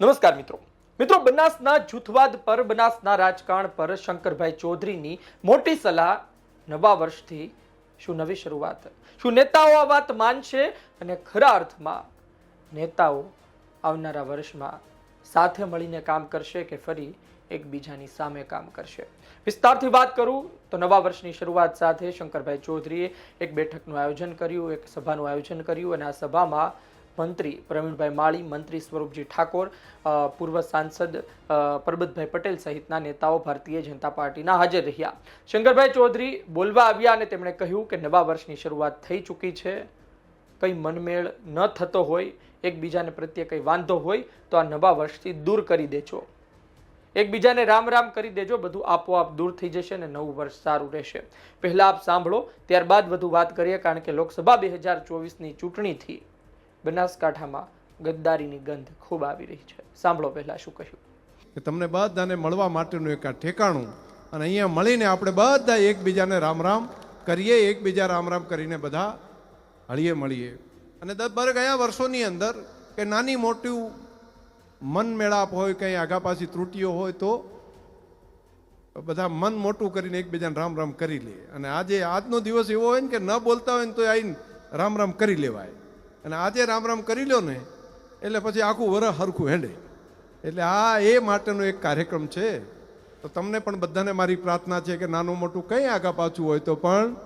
નમસ્કાર મિત્રો. મિત્રો, બનાસના જૂથવાદ પર, બનાસના રાજકારણ પર શંકરભાઈ ચૌધરીની મોટી સલાહ નવા વર્ષથી શું નવી શરૂઆત? શું નેતાઓ આ વાત માનશે? અને ખરા અર્થમાં નેતાઓ આવનારા વર્ષમાં સાથે મળીને કામ કરશે કે ફરી એકબીજાની સામે કામ કરશે? વિસ્તારથી વાત કરું તો નવા વર્ષની શરૂઆત સાથે શંકરભાઈ ચૌધરીએ એક બેઠકનું આયોજન કર્યું, એક સભાનું આયોજન કર્યું અને આ સભામાં મંત્રી પ્રવીણભાઈ માળી, મંત્રી સ્વરૂપજી ઠાકોર પૂર્વ સાંસદ પરબતભાઈ પટેલ સહિતના નેતાઓ ભારતીય જનતા પાર્ટીના હાજર રહ્યા. શંકરભાઈ ચૌધરી બોલવા આવ્યા અને તેમણે કહ્યું કે નવા વર્ષની શરૂઆત થઈ ચૂકી છે. કંઈ મનમેળ ન થતો હોય, એકબીજાને પ્રત્યે કંઈ વાંધો હોય, તો આ નવા વર્ષથી દૂર કરી દેજો. એકબીજાને રામ રામ કરી દેજો, બધું આપોઆપ દૂર થઈ જશે અને નવું વર્ષ સારું રહેશે. પહેલાં આપ સાંભળો, ત્યારબાદ વધુ વાત કરીએ, કારણ કે લોકસભા બે હજાર ચોવીસની ચૂંટણીથી. બનાસકાંઠામાં ગદ્દારીની ગંધ ખૂબ આવી રહી છે. સાંભળો પહેલાં શું કહ્યું. કે તમને બધાને મળવા માટેનું એક આ ઠેકાણું અને અહીંયા મળીને આપણે બધા એકબીજાને રામ રામ કરીએ, એકબીજા રામ રામ કરીને બધા હળીએ મળીએ. અને દસ બાર ગયા વર્ષોની અંદર કે નાની મોટી મન મેળાપ હોય, કંઈ આગા પાછી ત્રુટીઓ હોય તો બધા મન મોટું કરીને એકબીજાને રામ રામ કરી લે. અને આજે આજનો દિવસ એવો હોય ને કે ન બોલતા હોય ને તો આવીને રામ રામ કરી લેવાય. અને આજે રામ રામ કરી લ્યો ને, એટલે પછી આખું વરસ હરખું હેડે. એટલે આ એ માટેનો એક કાર્યક્રમ છે. તો તમને પણ બધાને મારી પ્રાર્થના છે કે નાનું મોટું કંઈ આગા પાછું હોય તો પણ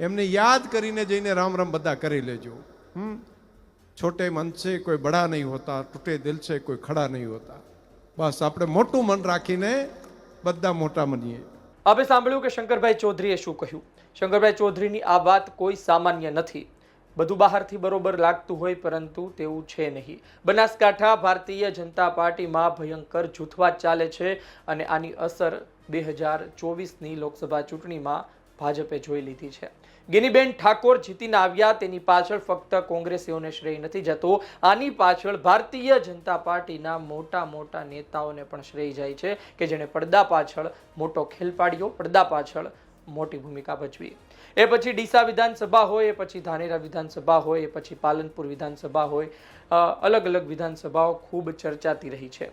એમને યાદ કરીને જઈને રામ રામ બધા કરી લેજો. હમ? છોટે મન છે, કોઈ બડા નહીં હોતા, તૂટે દિલ છે, કોઈ ખડા નહીં હોતા. બસ આપણે મોટું મન રાખીને બધા મોટા મનીએ આપણે સાંભળ્યું કે શંકરભાઈ ચૌધરીએ શું કહ્યું? શંકરભાઈ ચૌધરીની આ વાત કોઈ સામાન્ય નથી. બધું બહારથી બરોબર લાગતું હોય, પરંતુ તેવું છે નહીં. બનાસકાંઠા ભારતીય જનતા પાર્ટીમાં ભયંકર જૂથવાદ ચાલે છે અને આની અસર બે હજાર ચોવીસની લોકસભા ચૂંટણીમાં ભાજપે જોઈ લીધી છે. ગિનીબેન ઠાકોર જીતીને આવ્યા, તેની પાછળ ફક્ત કોંગ્રેસીઓને શ્રેય નથી જતો. આની પાછળ ભારતીય જનતા પાર્ટીના મોટા મોટા નેતાઓને પણ શ્રેય જાય છે કે જેણે પડદા પાછળ મોટો ખેલ પાડ્યો, પડદા પાછળ મોટી ભૂમિકા ભજવી. એ પછી ડીસા વિધાનસભા હોય, એ પછી ધાનેરા વિધાનસભા હોય, એ પછી પાલનપુર વિધાનસભા હોય અલગ અલગ વિધાનસભાઓ ખૂબ ચર્ચાતી રહી છે.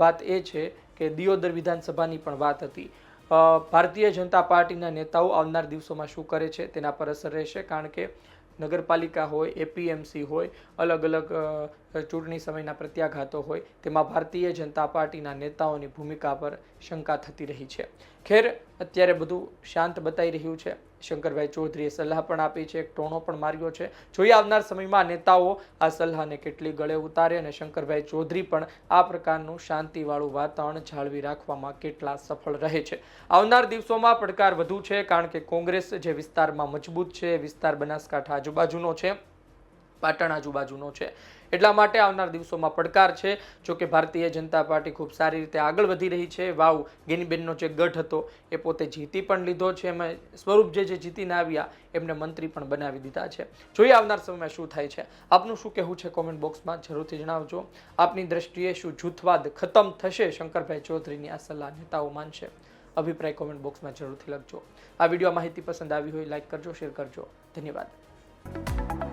વાત એ છે કે દિયોદર વિધાનસભાની પણ વાત હતી. ભારતીય જનતા પાર્ટીના નેતાઓ આવનાર દિવસોમાં શું કરે છે તેના પર અસર રહેશે, કારણ કે નગરપાલિકા હોય, એપીએમસી હોય, અલગ અલગ ચૂંટણી સમયના પ્રત્યાઘાતો હોય, તેમાં ભારતીય જનતા પાર્ટીના નેતાઓની ભૂમિકા પર શંકા થતી રહી છે. ખેર અત્યારે બધું શાંત બતાવી રહ્યું છે. શંકરભાઈ ચૌધરીએ સલાહ પણ આપી છે, એક ટોણો પણ માર્યો છે. જોઈએ આવનાર સમયમાં નેતાઓ આ સલાહને કેટલી ગળે ઉતારે અને શંકરભાઈ ચૌધરી પણ આ પ્રકારનું શાંતિવાળું વાતાવરણ જાળવી રાખવામાં કેટલા સફળ રહે છે. આવનાર દિવસોમાં પડકાર વધુ છે, કારણ કે કોંગ્રેસ જે વિસ્તારમાં મજબૂત છે, એ વિસ્તાર બનાસકાંઠા આજુબાજુનો છે. પાટણ આજુબાજુનો છે. એટલા માટે આવનાર દિવસોમાં પડકાર છે. જો કે ભારતીય જનતા પાર્ટી ખૂબ સારી રીતે આગળ વધી રહી છે. વાવ, ગેનીબેનનો જે ગઢ હતો, એ પોતે જીતી પણ લીધો છે. એમાં સ્વરૂપ જે જે જીતીને આવ્યા, એમને મંત્રી પણ બનાવી દીધા છે. જોઈએ આવનાર સમયમાં શું થાય છે. આપનું શું કહેવું છે કોમેન્ટ બોક્સમાં જરૂરથી જણાવજો. આપની દ્રષ્ટિએ શું જૂથવાદ ખતમ થશે? શંકરભાઈ ચૌધરીની આ સલાહ નેતાઓ માનશે. અભિપ્રાય કોમેન્ટ બોક્સમાં જરૂરથી લખજો. આ વીડિયો માહિતી પસંદ આવી હોય લાઈક કરજો શેર કરજો. ધન્યવાદ.